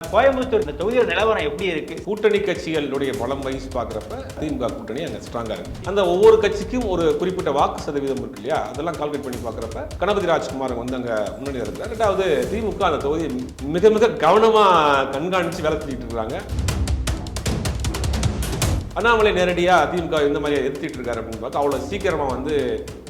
கோயம்புத்தூர் இந்த தொகுதியோட நிலவரம் எப்படி இருக்கு? கூட்டணி கட்சிகளுடைய பலம் வயசு பார்க்குறப்ப திமுக கூட்டணி அங்கே ஸ்ட்ராங்காக இருக்கு. அந்த ஒவ்வொரு கட்சிக்கும் ஒரு குறிப்பிட்ட வாக்கு சதவீதம் இருக்கு இல்லையா? அதெல்லாம் கால்குலேட் பண்ணி பார்க்குறப்ப கணபதி ராஜ்குமார் வந்து அங்கே முன்னணி இருக்கிறார் ரெண்டாவது திமுக அந்த தொகுதியை மிக மிக கவனமாக கண்காணித்து வேலை செஞ்சுட்டு இருக்கிறாங்க அண்ணாமலை நேரடியாக திமுக இந்த மாதிரி எதிர்த்திட்டு இருக்காரு அப்படின்னு பார்த்தா அவ்வளோ சீக்கிரமாக வந்து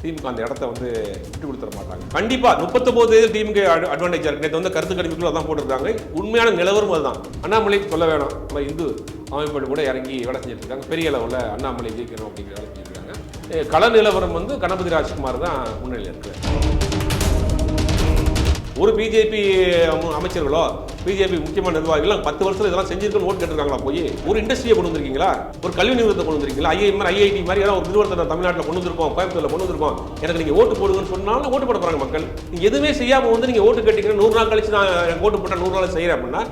திமுக அந்த இடத்த வந்து விட்டு கொடுத்துட மாட்டாங்க. கண்டிப்பாக முப்பத்தொம்போது திமுக அட்வான்டேஜாக இருக்கு. நேற்று வந்து கருத்து கணிப்புகள் அதான் போட்டிருக்காங்க. உண்மையான நிலவரம் அதுதான். அண்ணாமலை சொல்ல வேணாம். நம்ம இந்து அமைப்புகள் கூட இறங்கி வேலை செஞ்சுட்டு இருக்காங்க. பெரிய அளவில் அண்ணாமலை ஜெயிக்கணும் அப்படிங்கிற வேலை செஞ்சுருக்காங்க கள நிலவரம் வந்து கணபதி ராஜ்குமார் தான் முன்னிலையில் இருக்கு ஒரு பிஜேபி அமைச்சர்களோ பிஜேபி முக்கியமான நிர்வாகிகள் பத்து வருஷத்துல இதெல்லாம் செஞ்சிருக்கணும் ஓட்டு கேட்டிருக்காங்களா போய்? ஒரு இண்டஸ்ட்ரியை கொண்டு வந்திருக்கீங்களா? ஒரு கல்வி நிறுவனத்தை கொண்டு வந்திருக்கீங்களா? ஐஐ மாதிரி ஐஐடி மாதிரி ஏதாவது ஒரு நிறுவனத்தை தமிழ்நாட்டில் கொண்டு வந்திருக்கோம் கோயம்புத்தூர்ல கொண்டு வந்திருக்கோம். எனக்கு நீங்க ஓட்டு போடுங்கன்னு சொன்னாலும் ஓட்டு போட போறாங்க மக்கள். நீங்க எதுவுமே செய்யாம வந்து நீங்க ஓட்டு கேட்டீங்கன்னா நூறு நாள் கழிச்சு நான் ஓட்டு போட்டால் நூறு நாள் செய்யறேன் அப்படின்னா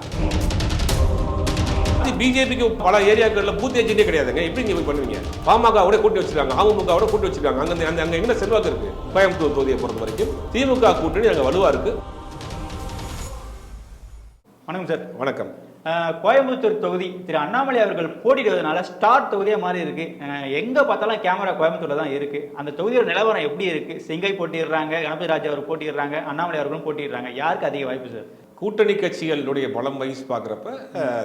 பிஜேபிக்கு பல ஏரியாக்களில் பூத் ஏஜென்டே கிடையாதுங்க. எப்படி நீங்க போய் பண்ணுவீங்க? பாமகவோட கூட்டி வச்சிருக்காங்க அமமுகவோட கூட்டி வச்சிருக்காங்க. அங்க அங்க அங்க என்ன செல்வாக்கு இருக்கு? கோயம்புத்தூர் தொகுதியை பொறுத்த வரைக்கும். திமுக கூட்டணி அங்க வலுவா இருக்கு. வணக்கம் சார். வணக்கம். கோயம்புத்தூர் தொகுதி திரு அண்ணாமலை அவர்கள் போட்டிடுவதனால ஸ்டார் தொகுதியா மாறி இருக்கு. எங்க பார்த்தாலும் கேமரா கோயம்புத்தூர்ல தான் இருக்கு. அந்த தொகுதியோட நிலவரம் எப்படி இருக்கு? சிங்கை போட்டிடுறாங்க கணபதி ராஜ் அவர் போட்டிடுறாங்க அண்ணாமலை அவர்களும் போட்டிடுறாங்க யாருக்கு அதிக வாய்ப்பு சார்? கூட்டணி கட்சிகளுடைய பலம் வயசு பார்க்குறப்ப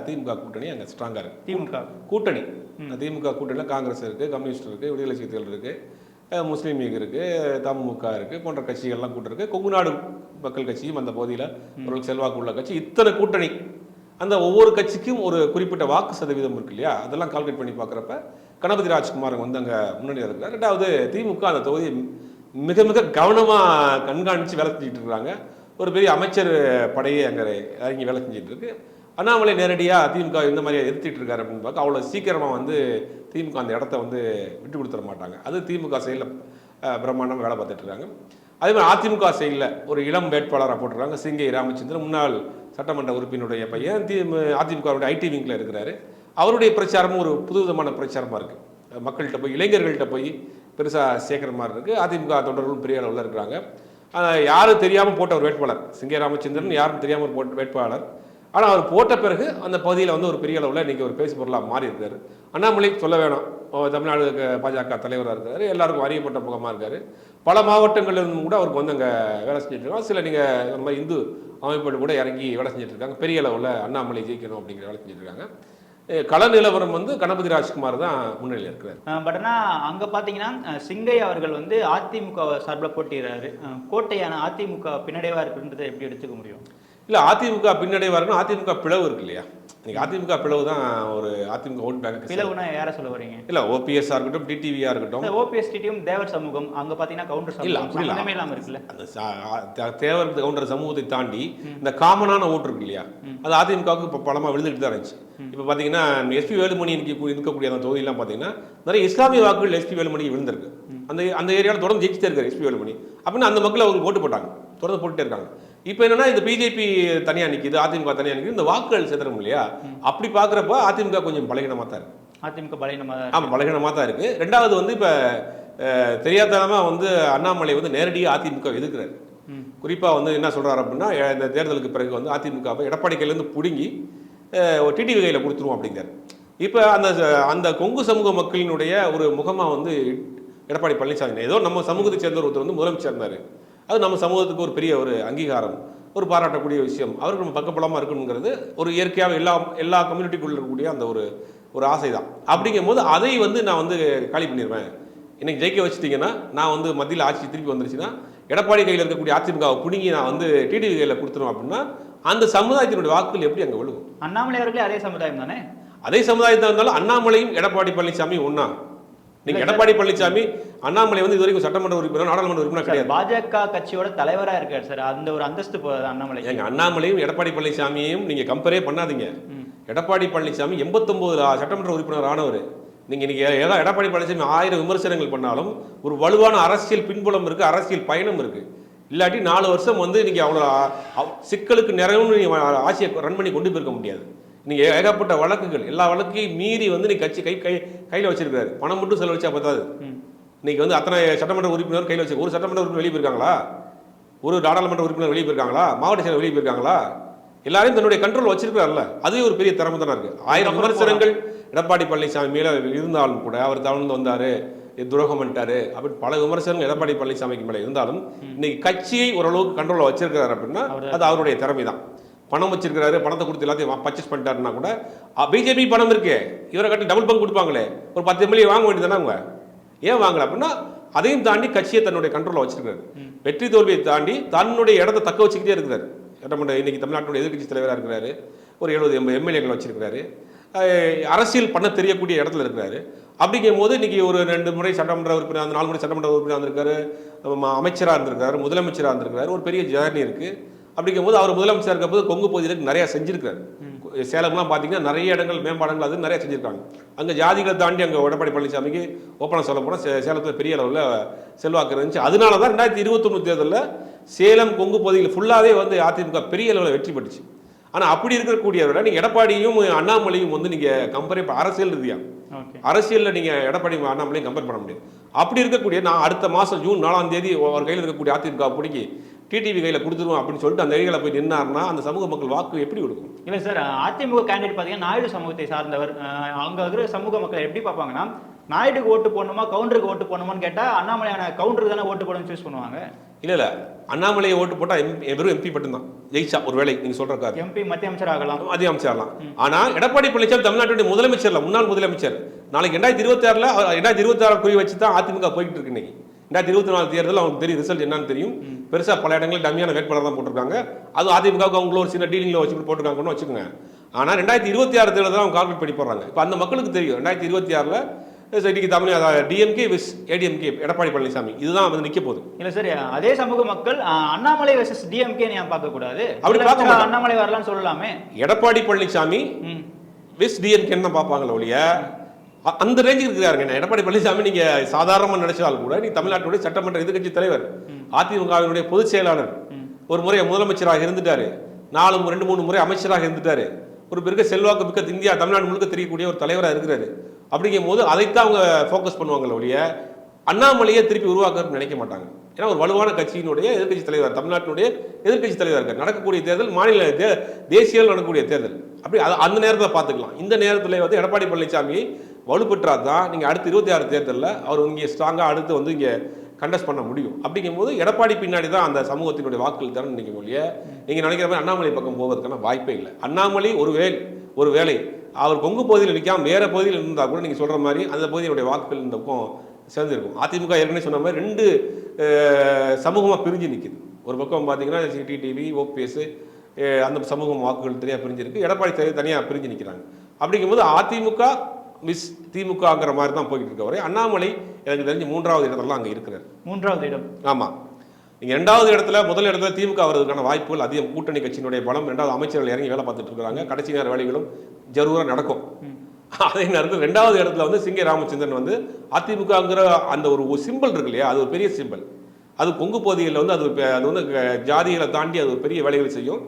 திமுக கூட்டணி அங்கே ஸ்ட்ராங்காக இருக்கு. திமுக. கூட்டணி. திமுக கூட்டணியில் காங்கிரஸ் இருக்குது கம்யூனிஸ்ட் இருக்குது விடுதலை சிறுத்தைகள் இருக்குது முஸ்லீம் லீக் இருக்குது தமுக இருக்குது போன்ற கட்சிகள்லாம் கூட்டம் இருக்குது கொங்கு நாடு மக்கள் கட்சியும் அந்த பகுதியில் ஒரு செல்வாக்கு உள்ள கட்சி. இத்தனை கூட்டணி. அந்த ஒவ்வொரு கட்சிக்கும் ஒரு குறிப்பிட்ட வாக்கு சதவீதம் இருக்கு இல்லையா? அதெல்லாம் கால்குலேட் பண்ணி பார்க்குறப்ப கணபதி ராஜ்குமார் வந்து அங்கே முன்னணி இருக்கிறார். ரெண்டாவது திமுக அந்த தொகுதியை மிக மிக கவனமாக கண்காணித்து வேலை செஞ்சுட்டு இருக்காங்க. ஒரு பெரிய அமைச்சர் படையே அங்கே இறங்கி வேலை செஞ்சுட்டு இருக்கு. அண்ணாமலை நேரடியாக திமுக இந்த மாதிரி எதிர்த்திட்டு இருக்காரு அப்படின்னு பார்க்க அவ்வளோ சீக்கிரமாக வந்து திமுக அந்த இடத்த வந்து விட்டு கொடுத்துட மாட்டாங்க. அது திமுக செயலில் பிரம்மாண்டம் வேலை பார்த்துட்டு இருக்காங்க. அதே மாதிரி அதிமுக செயலில் ஒரு இளம் வேட்பாளராக போட்டிருக்காங்க சிங்கை ராமச்சந்திரன். முன்னாள் சட்டமன்ற உறுப்பினுடைய பையன் தி அதிமுகவுடைய ஐடி விங்கில் இருக்கிறாரு. அவருடைய பிரச்சாரமும் ஒரு புது விதமான பிரச்சாரமாக இருக்குது மக்கள்கிட்ட போய் இளைஞர்கள்ட்ட போய் பெருசாக சேர்க்குற மாதிரி இருக்குது அதிமுக தொண்டர்களும் பெரிய அளவில் இருக்கிறாங்க. யாரும் தெரியாமல் போட்ட ஒரு வேட்பாளர். சிங்கே ராமச்சந்திரன் யாரும் தெரியாமல் போட்ட வேட்பாளர். ஆனால் அவர் போட்ட பிறகு அந்த பகுதியில் வந்து ஒரு பெரிய அளவில் இன்றைக்கி ஒரு பேசு பொருளாக மாறி இருக்கார் அண்ணாமலை சொல்ல வேணும். தமிழ்நாடு பாஜக தலைவராக இருக்கார். எல்லாருக்கும் அறியப்பட்ட முகமாக இருக்கார். பல மாவட்டங்கள்ல இருந்தும் கூட அவருக்கு வந்து அங்கே வேலை செஞ்சுட்ருக்காங்க சில நீங்கள் நம்ம இந்து அமைப்புகள் கூட இறங்கி வேலை செஞ்சுட்டு இருக்காங்க. பெரிய அளவில் அண்ணாமலை ஜெயிக்கணும் அப்படிங்கிற வேலை செஞ்சிட்டுருக்காங்க கள நிலவரம் வந்து கணபதி ராஜ்குமார் தான் முன்னிலையில் இருக்கிறார். பட் ஆனா அங்க பாத்தீங்கன்னா அஹ், சிங்கை அவர்கள் வந்து அதிமுக சார்பில் போட்டிடுறாரு கோட்டையான அதிமுக பின்னடைவா இருக்குன்றதை எப்படி எடுத்துக்க முடியும்? இல்லை அதிமுக பின்னடைவாக இருக்கணும் அதிமுக பிளவு இருக்கு இல்லையா? இன்னைக்கு அதிமுக பிளவு தான் ஒரு அதிமுக ஓட் பேங்க் பிளவுனா யார சொல்ல வரீங்க இல்லை ஓபிஎஸ்ஸாக இருக்கட்டும் டிடிவியாக இருக்கட்டும். ஓபிஎஸ் டிடியும் தேவர் சமூகம் அங்க பாத்தீங்கன்னா கவுண்டர் இல்ல, அப்படி இல்ல. சம்மந்தமே இல்லாம இருக்குல்ல. தேவர் கவுண்டர் சமூகத்தை தாண்டி இந்த காமனான ஓட்டு இருக்கு இல்லையா? அது அதிமுகவுக்கு இப்போ பலமாக விழுந்துட்டு தான் இருந்துச்சு. இப்போ பார்த்தீங்கன்னா எஸ்பி வேலுமணி இன்னைக்கு இருக்கக்கூடிய அந்த தொகுதியெல்லாம் பார்த்தீங்கன்னா நிறைய இஸ்லாமிய வாக்குகள் எஸ்பி வேலுமணிக்கு விழுந்திருக்கு. அந்த அந்த ஏரியாவில் தொடர்ந்து ஜெயிச்சுட்டே இருக்காரு எஸ்பி வேலுமணி. அப்படின்னா அந்த மக்கள் அவருக்கு ஓட்டு போட்டாங்க. தொடர்ந்து போட்டுட்டே இருக்காங்க. இப்போ என்னன்னா இந்த பிஜேபி தனியாக நிற்கிது அதிமுக தனியாக நிற்கிது இந்த வாக்குகள் சிதறும் இல்லையா? அப்படி பார்க்குறப்ப அதிமுக கொஞ்சம் பலகீனமாக தான் இருக்கு. அதிமுக பலகீனமா தான் ஆமாம் பலகீனமாக தான் இருக்குது ரெண்டாவது வந்து இப்போ தெரியாதனமாக வந்து அண்ணாமலை வந்து நேரடியாக அதிமுக எதிர்க்கிறார். ம். குறிப்பாக வந்து என்ன சொல்றாரு அப்படின்னா இந்த தேர்தலுக்கு பிறகு வந்து அதிமுகவை எடப்பாடி கையிலேருந்து பிடுங்கி டிடிவி கையில் கொடுத்துருவோம் அப்படிங்கிறார். இப்போ அந்த அந்த கொங்கு சமூக மக்களினுடைய ஒரு முகமாக வந்து எடப்பாடி பழனிசாமி ஏதோ நம்ம சமூகத்தை சேர்ந்த ஒருத்தர் வந்து முதலமைச்சர் இருந்தார். அது நம்ம சமூகத்துக்கு ஒரு பெரிய ஒரு அங்கீகாரம் ஒரு பாராட்டக்கூடிய விஷயம். அவருக்கு நம்ம பக்கபலமாக இருக்கணுங்கிறது ஒரு இயற்கையாக எல்லா எல்லா கம்யூனிட்டிக்குள்ள இருக்கக்கூடிய அந்த ஒரு ஒரு ஆசை தான் அப்படிங்கும்போது அதை வந்து நான் வந்து காலி பண்ணிடுவேன் இன்னைக்கு ஜெயிக்க வச்சிட்டிங்கன்னா நான் வந்து மத்தியில் ஆட்சி திருப்பி வந்துருச்சுன்னா எடப்பாடி கையில் இருக்கக்கூடிய அதிமுகவை பிடுங்கி நான் வந்து டிடிவி கையில் கொடுத்துருவேன் அப்படின்னா அந்த சமுதாயத்தினுடைய வாக்குகள் எப்படி அங்கே விழுகும்? அண்ணாமலை அவர்களே அதே சமுதாயம் தானே? அதே சமுதாயத்தாக இருந்தாலும் அண்ணாமலையும் எடப்பாடி பழனிசாமி ஒண்ணா. நீங்க எடப்பாடி பழனிசாமி அண்ணாமலை வந்து இது வரைக்கும் சட்டமன்ற உறுப்பினர் நாடாளுமன்ற உறுப்பினர் கிடையாது. பாஜக கட்சியோட தலைவரா இருக்காரு சார். அந்த ஒரு அந்தஸ்து போதாது அண்ணாமலை. எங்க அண்ணாமலையும் எடப்பாடி பழனிசாமியையும் நீங்க கம்பேரே பண்ணாதீங்க. எடப்பாடி பழனிசாமி எண்பத்தொன்பது சட்டமன்ற உறுப்பினர் ஆனவர். நீங்க இன்னைக்கு ஏதோ எடப்பாடி பழனிசாமி ஆயிரம் விமர்சனங்கள் பண்ணாலும் ஒரு வலுவான அரசியல் பின்புலம் இருக்கு அரசியல் பயணம் இருக்கு. இல்லாட்டி நாலு வருஷம் வந்து நீங்க அவ்வளோ அவ்- சிக்கலுக்கு நிறைவு நீங்க ஆட்சியை ரன் பண்ணி கொண்டு போயிருக்க முடியாது. நீங்க ஏகப்பட்ட வழக்குகள் எல்லா வழக்கையும் மீறி வந்து நீ கட்சி கை கை கையில் வச்சிருக்காரு பணம் மட்டும் செலவழிச்சா பத்தாது. இன்னைக்கு வந்து அத்தனை சட்டமன்ற உறுப்பினர் கையில் வச்சு ஒரு சட்டமன்ற உறுப்பினர் வெளியே போயிருக்காங்களா? ஒரு நாடாளுமன்ற உறுப்பினர் வெளியே போயிருக்காங்களா? மாவட்ட செயலர் வெளியே போயிருக்காங்களா? எல்லாரையும் தன்னுடைய கண்ட்ரோல் வச்சிருக்காருல்ல அதுவே ஒரு பெரிய திறமை தானே இருக்கு. ஆயிரம் விமர்சனங்கள் எடப்பாடி பழனிசாமி மேல இருந்தாலும் கூட அவர் தவழ்ந்து வந்தாரு துரோகம் பண்ணிட்டாரு அப்படி பல விமர்சனங்கள் எடப்பாடி பழனிசாமிக்கு மேல இருந்தாலும் இன்னைக்கு கட்சியை ஓரளவுக்கு கண்ட்ரோல்ல வச்சிருக்காரு அப்படின்னா அது அவருடைய திறமை தான் பணம் வச்சிருக்காரு பணத்தை கொடுத்து எல்லாத்தையும் பர்ச்சேஸ் பண்ணிட்டாருன்னா கூட பிஜேபி பணம் இருக்கு. இவரை கட்டி டபுள் பங்க் கொடுப்பாங்களே. ஒரு பத்து எம்எல்ஏ வாங்க வேண்டியதானே அவங்க? ஏன் வாங்கல அப்படின்னா அதையும் தாண்டி கட்சியை தன்னுடைய கண்ட்ரோல்ல வச்சிருக்காரு வெற்றி தோல்வியை தாண்டி தன்னுடைய இடத்தை தக்க வச்சுக்கிட்டே இருக்கிறாரு. இன்னைக்கு தமிழ்நாட்டுடைய எதிர்க்கட்சி தலைவராக இருக்கிறாரு. ஒரு எழுபது எண்பது எம்எல்ஏக்கள் வச்சிருக்கிறாரு. அரசியல் பண்ண தெரியக்கூடிய இடத்துல இருக்கிறாரு. அப்படிங்கும் போது இன்னைக்கு ஒரு ரெண்டு முறை சட்டமன்ற உறுப்பினர் அந்த நாலு முறை சட்டமன்ற உறுப்பினர் வந்திருக்காரு. அமைச்சராக இருந்திருக்காரு முதலமைச்சராக இருந்திருக்காரு. ஒரு பெரிய ஜேர்னி இருக்கு. அப்படிங்கும் போது அவர் முதலமைச்சர் இருக்க போது கொங்கு பகுதியில் நிறைய செஞ்சிருக்காரு சேலம்லாம் பார்த்தீங்கன்னா நிறைய இடங்கள் மேம்பாடங்கள் அது நிறைய செஞ்சிருக்காங்க. அங்கே ஜாதிகளை தாண்டி அங்கே எடப்பாடி பழனிசாமிக்கு ஓப்பனாக சொல்ல போனால் சேலத்தில் பெரிய அளவில் செல்வாக்கு இருந்துச்சு. அதனால தான் ரெண்டாயிரத்தி இருபத்தொன்று தேர்தலில் சேலம் கொங்கு பகுதியில் ஃபுல்லாகவே வந்து அதிமுக பெரிய அளவில் வெற்றி பெற்றுச்சு. ஆனால் அப்படி இருக்கக்கூடியவரை நீங்கள் எடப்பாடியும் அண்ணாமலையும் வந்து நீங்கள் கம்பேர் அரசியல் ரீதியாக அரசியலில் நீங்கள் எடப்பாடி அண்ணாமலையும் கம்பேர் பண்ண முடியாது. அப்படி இருக்கக்கூடிய நான் அடுத்த மாதம் ஜூன் நாலாம் தேதி அவர் கையில் இருக்கக்கூடிய அதிமுக பிடிக்கி டிடிவி கையில் கொடுத்துருவோம் அப்படின்னு சொல்லிட்டு அந்த ஏரியாவில் போய் நின்னாருன்னா அந்த சமூக மக்கள் வாக்கு எப்படி கொடுக்கும்? இல்லை சார் அதிமுக கேண்டிடேட் பார்த்தீங்கன்னா நாயுடு சமூகத்தை சார்ந்தவர். அங்க இருக்கிற சமூக மக்கள் எப்படி பார்ப்பாங்கன்னா நாயுடுக்கு ஓட்டு போடணுமா கவுண்டருக்கு ஓட்டு போடணுமான்னு கேட்டால் அண்ணாமலையான கவுண்டருக்கு தானே ஓட்டு போடணும்னு சூஸ் பண்ணுவாங்க. இல்லை இல்லை. அண்ணாமலையை ஓட்டு போட்டால் எம் வெறும் எம்பி மட்டும்தான். ஜெயிச்சா ஒரு வேலை நீங்கள் சொல்கிற எம்பி மத்திய அமைச்சர் ஆகலாம். மத்திய அமைச்சர்லாம் ஆனா எடப்பாடி பழனிசாமி தமிழ்நாட்டுடைய முதலமைச்சர் முன்னாள் முதலமைச்சர். நாளைக்கு ரெண்டாயிரத்தி இருபத்தி ஆறுல ரெண்டாயிரத்தி இருபத்தி ஆறு குறி வச்சு தான் அதிமுக போயிட்டு இருக்கு இன்னைக்கு. ரெண்டாயிரத்தி இருபத்தி நாலு தேர்தல் அவங்களுக்கு தெரியும் ரிசல்ட் என்னன்னு தெரியும். பெருசா பல இடங்களில் டம்மியான வேட்பாளர் தான் போட்டிருக்காங்க. அது அதிமுகவுக்கு அவங்கள ஒரு சின்ன டீலிங்ல வச்சு போட்டிருக்காங்கன்னு வச்சுக்கோங்க. ஆனா ரெண்டாயிரத்தி இருபத்தி ஆறு தேர்தல் தான் அவங்க கால்குலேட் பண்ணி போடுறாங்க. இப்போ அந்த மக்களுக்கு தெரியும். ரெண்டாயிரத்தி இருபத்தி ஆறுல இன்னைக்கு Tamil DMK vs ADMK Edappadi Palaniswami. இதுதான் வந்து நிக்க போகுது. இல்ல சார் அதே சமூக மக்கள் அண்ணாமலை வெர்சஸ் டிஎம்கே ஏன் பார்க்க கூடாது அப்படி பார்க்க. அண்ணாமலை வரலாம்னு சொல்லலாமே. எடப்பாடி பழனிசாமி ம். வெஸ்ட் டிஎம்கேன்னு தான் பார்ப்பாங்களே ஒழிய அந்த ரேஞ்சுக்கு இருக்காருங்க நான் எடப்பாடி பழனிசாமி நீங்க சாதாரணமா நினைச்சாலும் கூட நீ தமிழ்நாட்டுடைய சட்டமன்ற எதிர்க்கட்சி தலைவர். அதிமுகவினுடைய பொதுச் செயலாளர். ஒரு முறை முதலமைச்சராக இருந்துட்டாரு. நாலு ரெண்டு மூணு முறை அமைச்சராக இருந்துட்டாரு. ஒரு பெருக்க செல்வாக்கு மிக்க இந்தியா தமிழ்நாடு முழுக்க தெரியக்கூடிய ஒரு தலைவராக இருக்கிறாரு. அப்படிங்கும் போது அதைத்தான் அவங்க ஃபோக்கஸ் பண்ணுவாங்களே ஒழிய அண்ணாமலையை திருப்பி உருவாக்கணும்னு நினைக்க மாட்டாங்க. ஏன்னா ஒரு வலுவான கட்சியினுடைய எதிர்க்கட்சி தலைவர் தமிழ்நாட்டினுடைய எதிர்க்கட்சி தலைவர் இருக்கார். நடக்கக்கூடிய தேர்தல் மாநில தே தேசிய நடக்கக்கூடிய தேர்தல். அப்படி அந்த நேரத்தில் பார்த்துக்கலாம். இந்த நேரத்தில் வந்து எடப்பாடி பழனிசாமியை வலுப்பெற்றா தான் நீங்கள் அடுத்து இருபத்தி ஆறு தேர்தலில் அவர் இங்கே ஸ்ட்ராங்காக அடுத்து வந்து இங்கே கண்டஸ்ட் பண்ண முடியும். அப்படிங்கும்போது எடப்பாடி பின்னாடி தான் அந்த சமூகத்தினுடைய வாக்குகள் தரணும் நினைக்க ஒழிய நீங்கள் நினைக்கிற மாதிரி அண்ணாமலை பக்கம் போவதற்கான வாய்ப்பே இல்லை. அண்ணாமலை ஒரு வேல் ஒரு வேலை. அவர் கொங்கு பகுதியில் நிற்காமல் வேறு பகுதியில் இருந்தால் கூட நீங்கள் சொல்கிற மாதிரி அந்த பகுதியினுடைய வாக்குகள் இந்த பக்கம் சேர்ந்துருக்கும் அதிமுக ஏற்கனவே சொன்ன மாதிரி ரெண்டு சமூகமாக பிரிஞ்சு நிற்கிது ஒரு பக்கம் பார்த்தீங்கன்னா சிடிடிவி ஓபிஎஸ் அந்த சமூகம் வாக்குகள் தனியாக பிரிஞ்சிருக்கு. எடப்பாடி தனியாக பிரிஞ்சு நிற்கிறாங்க அப்படிங்கும்போது அதிமுக மிஸ் திமுகங்கிற மாதிரி தான் போய்கிட்டு இருக்க வரை அண்ணாமலை எனக்கு தெரிஞ்சு மூன்றாவது இடத்துல அங்கே இருக்கிறார். மூன்றாவது இடம். ஆமாம் நீங்கள் ரெண்டாவது இடத்துல முதல் இடத்துல திமுக வர்றதுக்கான வாய்ப்புகள் அதிகம். கூட்டணி கட்சியினுடைய பலம் ரெண்டாவது அமைச்சர்கள் இறங்கி வேலை பார்த்துட்டு இருக்காங்க கடைசி நேர வேலைகளும் ஜரூராக நடக்கும். அதே நேரத்தில் ரெண்டாவது இடத்துல வந்து சிங்க ராமச்சந்திரன் வந்து அதிமுகங்கிற அந்த ஒரு சிம்பிள் இருக்கு இல்லையா? அது ஒரு பெரிய சிம்பிள் அது கொங்கு பகுதியில் வந்து அது அது வந்து ஜாதிகளை தாண்டி அது ஒரு பெரிய வேலைகளை செய்யும்.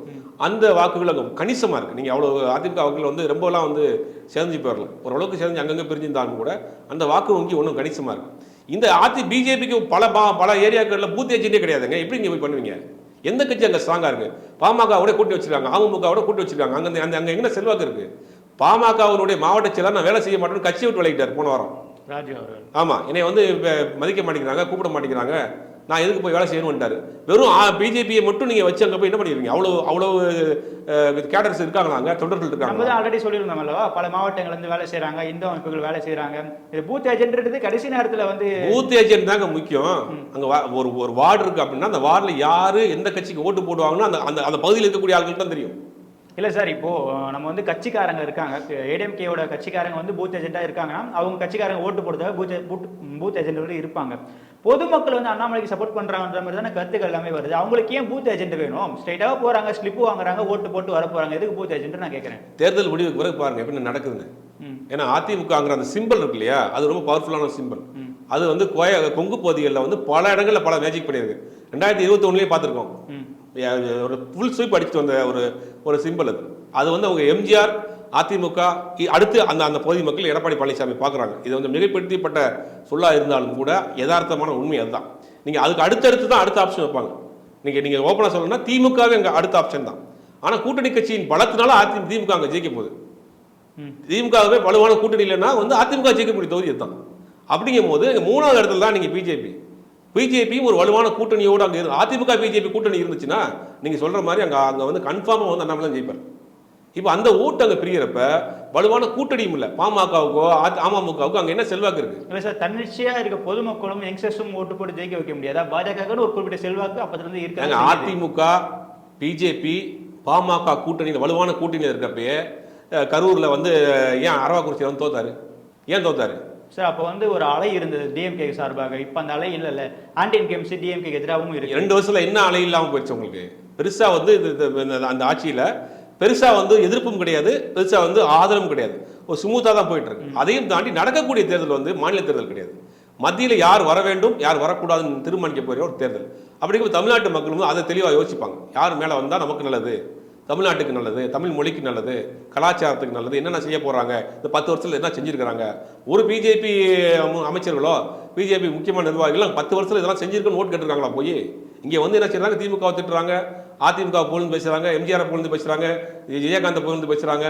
அந்த வாக்குகள் அங்கே கணிசமாக இருக்குது நீங்கள் அவ்வளோ அதிமுக வாக்குகள் வந்து ரொம்பலாம் வந்து சேர்ந்து போயிடல ஓரளவுக்கு சேர்ந்து அங்கங்கே பிரிஞ்சிருந்தாலும் கூட அந்த வாக்கு வங்கி ஒன்றும் கணிசமாக இருக்கு. இந்த அதி பிஜேபிக்கு பல பா- பல ஏரியாக்களில் பூத் ஏஜென்டே கிடையாதுங்க. எப்படி நீங்கள் போய் பண்ணுவீங்க? எந்த கட்சி அங்கே ஸ்ட்ராங்காக இருக்கு? பாமகவோட கூட்டி வச்சிருக்காங்க. அமமுகவோட கூட்டி வச்சிருக்காங்க. அங்கே அந்த அங்கே எங்கே செல்வாக்கு இருக்கு? பாமகவினுடைய மாவட்ட செயலர் நான் வேலை செய்ய மாட்டேன்னு கட்சி விட்டு விலகிட்டார் போன வாரம். ராஜு ஆமாம் என்னை வந்து மதிக்க மாட்டேங்கிறாங்க கூப்பிட மாட்டேங்கிறாங்க. நான் எதுக்கு போய் வேலை செய்யணும்ட்டாரு வெறும் பிஜேபியை மட்டும் நீங்கள் வச்சு அங்கே போய் என்ன பண்ணிடுவீங்க அவ்வளோ அவ்வளோ கேடர்ஸ் இருக்காங்களா அங்கே? தொண்டர்கள் இருக்காங்க ஆல்ரெடி சொல்லியிருந்தோம் அல்லவா? பல மாவட்டங்கள் வந்து வேலை செய்றாங்க இந்து அமைப்புகள் வேலை செய்றாங்க. இது பூத் ஏஜென்ட்ன்றது கடைசி நேரத்துல வந்து பூத் ஏஜென்ட் தாங்க முக்கியம். அங்க ஒரு ஒரு வார்டு இருக்கு அப்படின்னா அந்த வார்டுல யாரு எந்த கட்சிக்கு ஓட்டு போடுவாங்கன்னு அந்த அந்த அந்த பகுதியில் இருக்கக்கூடிய ஆட்களுக்கு தான் தெரியும். இல்ல சார் இப்போ அஹ், நம்ம வந்து கட்சிக்காரங்க இருக்காங்க. ஏடிஎம்கேயோட கட்சிக்காரங்க வந்து பூத் ஏஜென்ட்டா இருக்காங்கன்னா அவங்க கட்சிக்காரங்க ஓட்டு போடுறதுக்காக பூத் பூத் பூத் ஏஜென்ட் இருப்பாங்க. பொதுமக்கள் வந்து அண்ணாமலைக்கு சப்போர்ட் பண்றாங்கன்ற மாதிரி தானே கருத்துக்கள் எல்லாமே வருது. அவங்களுக்கு ஏன் பூத் ஏஜென்ட் வேணும்? ஸ்ட்ரைட்டாக போறாங்க ஸ்லிப் வாங்குறாங்க ஓட்டு போட்டு வர போறாங்க எதுக்கு பூத் ஏஜென்ட் நான் கேட்கறேன். தேர்தல் முடிவுக்கு பிறகு பாருங்க எப்படி நடக்குதுன்னு. ஏன்னா அதிமுகங்கிற அந்த சிம்பிள் இருக்கு இல்லையா? அது ரொம்ப பவர்ஃபுல்லான சிம்பிள் அது வந்து கோய கொங்கு பகுதிகளில் வந்து பல இடங்களில் பல மேஜிக் பண்ணியிருக்கு. ரெண்டாயிரத்தி இருபத்தி ஒன்றுலேயே பார்த்துருக்கோம். ஒரு ஃபுல் ஸ்வீப் அடிச்சுட்டு வந்த ஒரு ஒரு சிம்பிள் அது. அது வந்து அவங்க எம்ஜிஆர் அதிமுக அடுத்து அந்த அந்த பகுதி மக்கள் எடப்பாடி பழனிசாமி பார்க்குறாங்க இது வந்து மிகைப்படுத்தப்பட்ட சொல்லா இருந்தாலும் கூட யதார்த்தமான உண்மை அதுதான். நீங்கள் அதுக்கு அடுத்தடுத்து தான் அடுத்த ஆப்ஷன் வைப்பாங்க. நீங்கள் நீங்கள் ஓப்பனாக சொல்லணும்னா திமுகவே அங்கே அடுத்த ஆப்ஷன் தான். ஆனா கூட்டணி கட்சியின் பலத்தினால அதிமுக திமுக அங்க ஜெயிக்க போகுது. திமுகவே வலுவான கூட்டணி இல்லைன்னா வந்து அதிமுக ஜெயிக்கக்கூடிய தொகுதி தான் அப்படிங்கும் போது மூணாவது இடத்துல தான் நீங்க பிஜேபி பிஜேபியும் ஒரு வலுவான கூட்டணியோடு அங்க இரு அதிமுக பிஜேபி கூட்டணி இருந்துச்சுன்னா நீங்க சொல்ற மாதிரி அங்க அங்க வந்து கன்ஃபார்மா வந்து அண்ணாமலை ஜெயிப்பார். இப்போ அந்த ஓட்டு அங்க பிரியறப்ப வலுவான கூட்டணியும் இல்லை. பாமகவுக்கோ அமமுகவுக்கோ அங்க என்ன செல்வாக்கு இருக்கு? இல்லை சார் தன்னிச்சையா இருக்க பொதுமக்களும் யங்ஸ்டர்ஸும் ஓட்டு போட்டு ஜெயிக்க வைக்க முடியாதா? பாஜகன்னு ஒரு குறிப்பிட்ட செல்வாக்கு அப்பத்துல இருந்து ஏங்க இருக்காங்க அதிமுக பிஜேபி பாமக கூட்டணியில் வலுவான கூட்டணியில் இருக்கப்பயே அஹ், கரூர்ல வந்து ஏன் அரவாக்குறிச்சியில் வந்து தோத்தாரு? ஏன் தோத்தாரு? சார் அப்போ வந்து ஒரு அலை இருந்தது டிஎம்கே சார்பாக. இப்போ அந்த அலை இல்லைல்ல ஆன்டி இன்கம்சி டிஎம்கே எதிராகவும் இருக்கு. ரெண்டு வருஷத்துல என்ன அலை இல்லாம போயிடுச்சு உங்களுக்கு? பெருசா வந்து இது- அந்த ஆட்சியில பெருசா வந்து எதிர்ப்பும் கிடையாது பெருசா வந்து ஆதரவும் கிடையாது. ஒரு ஸ்மூத்தா தான் போயிட்டு இருக்கு. அதையும் தாண்டி நடக்கக்கூடிய தேர்தல் வந்து மாநில தேர்தல் கிடையாது. மத்தியில யார் வர வேண்டும் யார் வரக்கூடாதுன்னு தீர்மானிக்க போகிற ஒரு தேர்தல். அப்படிங்கும் தமிழ்நாட்டு மக்கள் வந்து அதை தெளிவாக யோசிப்பாங்க. யார் மேல வந்தா நமக்கு நல்லது? தமிழ்நாட்டுக்கு நல்லது தமிழ் மொழிக்கு நல்லது கலாச்சாரத்துக்கு நல்லது என்னென்ன செய்ய போகிறாங்க இந்த பத்து வருஷத்தில் என்ன செஞ்சுருக்கிறாங்க? ஒரு பிஜேபி அமைச்சர்களோ பிஜேபி முக்கியமான நிர்வாகிகள் பத்து வருஷத்தில் இதெல்லாம் செஞ்சுருக்குன்னு ஓட்டு கேட்டுருக்காங்களா போய்? இங்கே வந்து என்ன செய்கிறாங்க திமுகவை திட்டுறாங்க அதிமுக புகழ்ந்து பேசுகிறாங்க எம்ஜிஆர் புகழ்ந்து பேசுகிறாங்க விஜயகாந்த் புகழ்ந்து பேசுகிறாங்க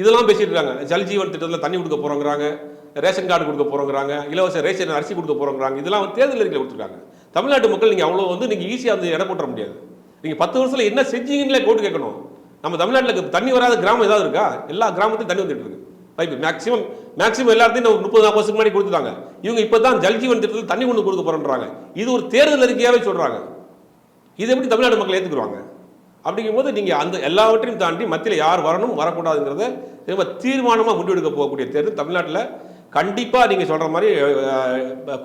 இதெல்லாம் பேசிட்டு இருக்காங்க ஜல்ஜீவன் திட்டத்தில் தண்ணி கொடுக்க போகிறோங்கிறாங்க ரேஷன் கார்டு கொடுக்க போகிறோங்கிறாங்க இலவச ரேஷன் அரிசி கொடுக்க போறோங்கிறாங்க. இதெல்லாம் தேர்தல் அறிக்கையில் கொடுத்துருக்காங்க. தமிழ்நாட்டு மக்கள் நீங்கள் அவ்வளோ வந்து நீங்கள் ஈஸியாக வந்து இடம் போட்டுற முடியாது. நீங்கள் பத்து வருஷத்தில் என்ன செஞ்சீங்கன்னே கோட்டு கேட்கணும். நம்ம தமிழ்நாட்டில் தண்ணி வராத கிராமம் ஏதாவது இருக்கா? எல்லா கிராமத்தையும் தண்ணி வந்துட்டு இருக்கு. பைப்பு. மேக்ஸிமம் மேக்ஸிமம் எல்லாத்தையும் ஒரு முப்பது நாற்பது வருஷத்துக்கு முன்னாடி கொடுத்துட்டாங்க. இவங்க இப்போ தான் ஜல்ஜீவன் திட்டத்தில் தண்ணி கொண்டு கொடுக்க போறோன்றாங்க. இது ஒரு தேர்தல் அறிக்கையாகவே சொல்கிறாங்க இது எப்படி தமிழ்நாடு மக்கள் ஏத்துக்குருவாங்க? அப்படிங்கும்போது நீங்கள் அந்த எல்லாவற்றையும் தாண்டி மத்தியில் யார் வரணும் வரக்கூடாதுங்கிறத ரொம்ப தீர்மானமாக முடிவெடுக்க போகக்கூடிய தேர்தல் தமிழ்நாட்டில் கண்டிப்பாக நீங்கள் சொல்கிற மாதிரி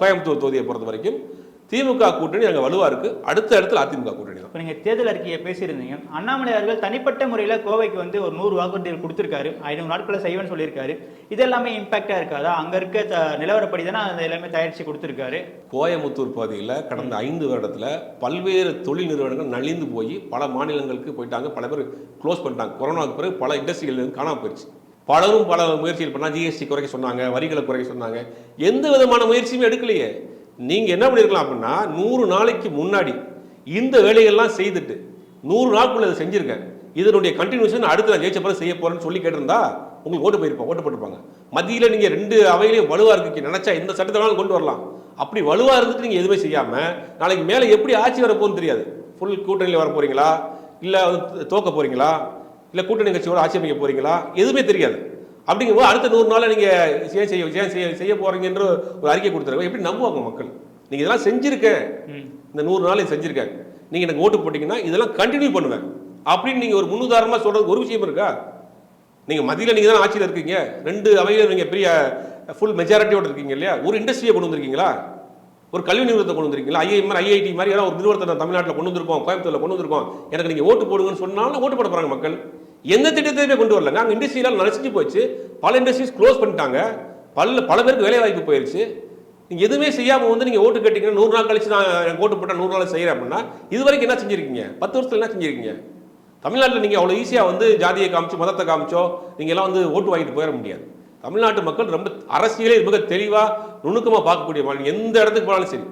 கோயம்புத்தூர் தொகுதியை பொறுத்த வரைக்கும் திமுக கூட்டணி அங்க வலுவா இருக்கு. அடுத்த இடத்துல அதிமுக கூட்டணி தான். நீங்கள் தேர்தல் அறிக்கையை பேசியிருந்தீங்க. அண்ணாமலை அவர்கள் தனிப்பட்ட முறையில் கோவைக்கு வந்து ஒரு நூறு வாக்குறுதிகள் கொடுத்துருக்காரு. ஐநூறு நாட்களில் செய்வேன்னு சொல்லியிருக்காரு. இது எல்லாமே இம்பாக்டாக இருக்காதா? அங்கே இருக்க நிலவரப்படி தானே அது எல்லாமே தயாரித்து கொடுத்துருக்காரு. கோயமுத்தூர் பகுதியில் கடந்த ஐந்து வருடத்தில் பல்வேறு தொழில் நிறுவனங்கள் நலிந்து போய் பல மாநிலங்களுக்கு போயிட்டாங்க. பல பேர் க்ளோஸ் பண்ணிட்டாங்க. கொரோனாவுக்கு பிறகு பல இண்டஸ்ட்ரிகள் இருந்து காணாம போயிடுச்சு பலரும் பல முயற்சிகள் பண்ணா ஜிஎஸ்டி குறைக்க சொன்னாங்க. வரிகளை குறைக்க சொன்னாங்க. எந்த விதமான முயற்சியுமே எடுக்கலையே. நீங்கள் என்ன பண்ணியிருக்கலாம் அப்படின்னா நூறு நாளைக்கு முன்னாடி இந்த வேலைகள்லாம் செய்துட்டு நூறு நாளுக்குள்ள இதை செஞ்சுருக்கேன் இதனுடைய கண்டினியூஷன் அடுத்து நான் ஜெயிச்ச பிறகு செய்ய போகிறேன்னு சொல்லி கேட்டிருந்தா உங்களுக்கு ஓட்டு போயிருப்பாங்க ஓட்டு போட்டுருப்பாங்க. மத்தியில் நீங்கள் ரெண்டு அவையிலையும் வலுவாக இருக்கு நினச்சா எந்த சட்டத்தை வேணாலும் கொண்டு வரலாம். அப்படி வலுவாக இருந்துட்டு நீங்கள் எதுவுமே செய்யாமல் நாளைக்கு மேலே எப்படி ஆட்சி வரப்போகுதுன்னு தெரியாது. ஃபுல் கூட்டணியில் வர போகிறீங்களா இல்லை தோக்க போகிறீங்களா இல்லை கூட்டணி கட்சியோட ஆட்சி அமைக்க போகிறீங்களா எதுவுமே தெரியாது. அப்படிங்கும்போது அடுத்த நூறு நாள்ல நீங்க ஏன் செய்ய ஏன் செய்ய செய்ய போறீங்கன்ற ஒரு அறிக்கை கொடுத்துருங்க எப்படி நம்புவாங்க மக்கள்? நீங்க இதெல்லாம் செஞ்சிருக்கேன். இந்த நூறு நாள் செஞ்சிருக்கேன். நீங்க எனக்கு ஓட்டு போட்டீங்கன்னா இதெல்லாம் கண்டினியூ பண்ணுவேன். அப்படின்னு நீங்க ஒரு முன்னுதாரணமா சொல்றது ஒரு விஷயம் இருக்கா? நீங்க மத்தியில நீங்க தான் ஆட்சியில் இருக்கீங்க. ரெண்டு அவையில நீங்க பெரிய ஃபுல் மெஜாரிட்டியோட இருக்கீங்க இல்லையா? ஒரு இண்டஸ்ட்ரியை கொண்டு வந்திருக்கீங்களா? ஒரு கல்வி நிறுவனத்தை கொண்டு வந்திருக்கீங்களா? ஐஐஎம் ஐஐடி மாதிரி யாராவது ஒரு நிறுவனத்தை நான் தமிழ்நாட்டில் கொண்டு வந்திருக்கோம். கோயம்புத்தூர்ல கொண்டு வந்திருக்கோம். எனக்கு நீங்க ஓட்டு போடுங்கன்னு சொன்னாலும் ஓட்டு போட போறாங்க மக்கள். எந்த திட்டத்தையுமே கொண்டு வரலங்க. அங்க இண்டஸ்ட்ரியெல்லாம் நனைச்சிட்டு போச்சு பல இண்டஸ்ட்ரீஸ் க்ளோஸ் பண்ணிட்டாங்க. பல பல பேருக்கு வேலை வாய்ப்பு போயிருச்சு. நீங்க எதுவுமே செய்யாம வந்து நீங்க ஓட்டு கேட்டீங்கன்னா நூறு நாள் கழிச்சு நான் எனக்கு ஓட்டு போட்டா நூறு நாள் செய்யறேன் அப்படின்னா இது வரைக்கும் என்ன செஞ்சிருக்கீங்க? பத்து வருஷத்துல என்ன செஞ்சிருக்கீங்க? தமிழ்நாட்டில் நீங்க அவ்வளவு ஈஸியா வந்து ஜாதியை காமிச்சோ மதத்தை காமிச்சோ நீங்க எல்லாம் வந்து ஓட்டு வாங்கிட்டு போயிட முடியாது. தமிழ்நாட்டு மக்கள் ரொம்ப அரசியலே மிக தெளிவா நுணுக்கமா பார்க்கக்கூடிய மாநிலம் எந்த இடத்துக்கு போனாலும் சரி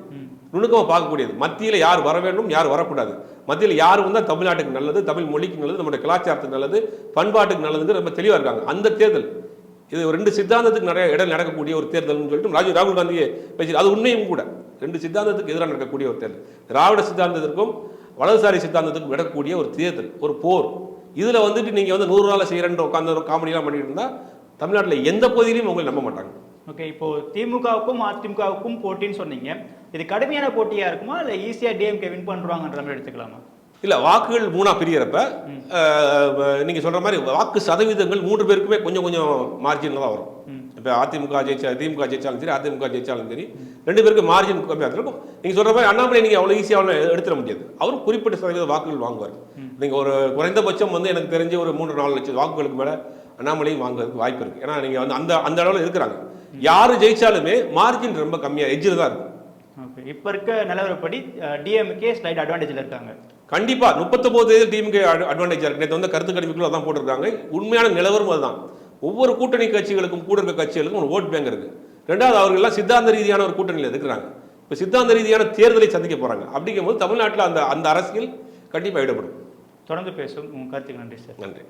நுணுக்கமா பார்க்கக்கூடியது. மத்தியில யார் வர வேண்டும் யார் வரக்கூடாது. மத்தியில் யார் வந்தால் தமிழ்நாட்டுக்கு நல்லது தமிழ் மொழிக்கு நல்லது நம்முடைய கலாச்சாரத்துக்கு நல்லது பண்பாட்டுக்கு நல்லதுங்கிற ரொம்ப தெளிவாக இருக்காங்க. அந்த தேர்தல் இது ரெண்டு சித்தாந்தத்துக்கு நிறைய இடம் நடக்கக்கூடிய ஒரு தேர்தல்னு சொல்லிட்டு ராஜீவ் ராகுல் காந்தியை பேசி அது உண்மையும் கூட. ரெண்டு சித்தாந்தத்துக்கு எதிராக நடக்கக்கூடிய ஒரு தேர்தல். திராவிட சித்தாந்தத்திற்கும் வலதுசாரி சித்தாந்தத்துக்கும் நடக்கக்கூடிய ஒரு தேர்தல் ஒரு போர். இதில் வந்துட்டு நீங்கள் வந்து நூறு நாள் செய்யறன்ற உட்காந்து ஒரு காமெடியெல்லாம் பண்ணிட்டு இருந்தால் தமிழ்நாட்டில் எந்த பகுதியிலையும் உங்களை நம்ப மாட்டாங்க. ஓகே இப்போ திமுகவுக்கும் அதிமுகவுக்கும் போட்டின்னு சொன்னீங்க. இது கடுமையான போட்டியா இருக்குமா? இல்லை ஈஸியா டிஎம்கே வின் பண்ணுவாங்கன்ற மாதிரி எடுத்துக்கலாமா? இல்ல வாக்குகள் மூணா பிரியறப்ப நீங்க சொல்ற மாதிரி வாக்கு சதவீதங்கள் மூன்று பேருக்குமே கொஞ்சம் கொஞ்சம் மார்ஜின்ல தான் வரும். இப்ப அதிமுக ஜெயிச்சா திமுக ஜெயிச்சாலும் சரி அதிமுக ஜெயிச்சாலும் சரி ரெண்டு பேருக்கு மார்ஜின் கம்மியாக இருக்கும். நீங்க சொல்ற மாதிரி அண்ணாமலை நீங்க அவ்வளவு ஈஸியாக எடுத்துட முடியாது. அவரும் குறிப்பிட்ட சதவீத வாக்குகள் வாங்குவார். நீங்க ஒரு குறைந்தபட்சம் வந்து எனக்கு தெரிஞ்சு ஒரு மூன்று நாலு லட்சம் வாக்குகளுக்கு மேல அண்ணாமலையும் வாங்குறதுக்கு வாய்ப்பு இருக்கு. ஏன்னா நீங்க வந்து அந்த அந்த அளவுல இருக்கிறாங்க. யாரு ஜெயிச்சாலுமே மார்ஜின் ரொம்ப கம்மியா எஜ்ஜில் தான் இருக்கும். இப்போ இருக்க நிலவரப்படி டிஎம்கே ஸ்லைட் அட்வான்டேஜில் இருக்காங்க. கண்டிப்பா முப்பத்தொன்பது டீமுக்கு அட்வான்டேஜ் இருக்கு. நேற்று வந்து கருத்து கணிப்புக்குள்ள அதான் போட்டிருக்காங்க. உண்மையான நிலவரம் அதுதான். ஒவ்வொரு கூட்டணி கட்சிகளுக்கும் கூட இருக்க கட்சிகளுக்கும் ஒரு ஓட் பேங்க் இருக்கு. ரெண்டாவது அவர்கள் எல்லாம் சித்தாந்த ரீதியான ஒரு கூட்டணியில் இருக்கிறாங்க. இப்போ சித்தாந்த ரீதியான தேர்தலை சந்திக்க போறாங்க. அப்படிங்கும்போது தமிழ்நாட்டில் அந்த அந்த அரசியல் கண்டிப்பா ஈடுபடும் தொடர்ந்து பேசும் உங்கள் கருத்துக்கு நன்றி சார். நன்றி.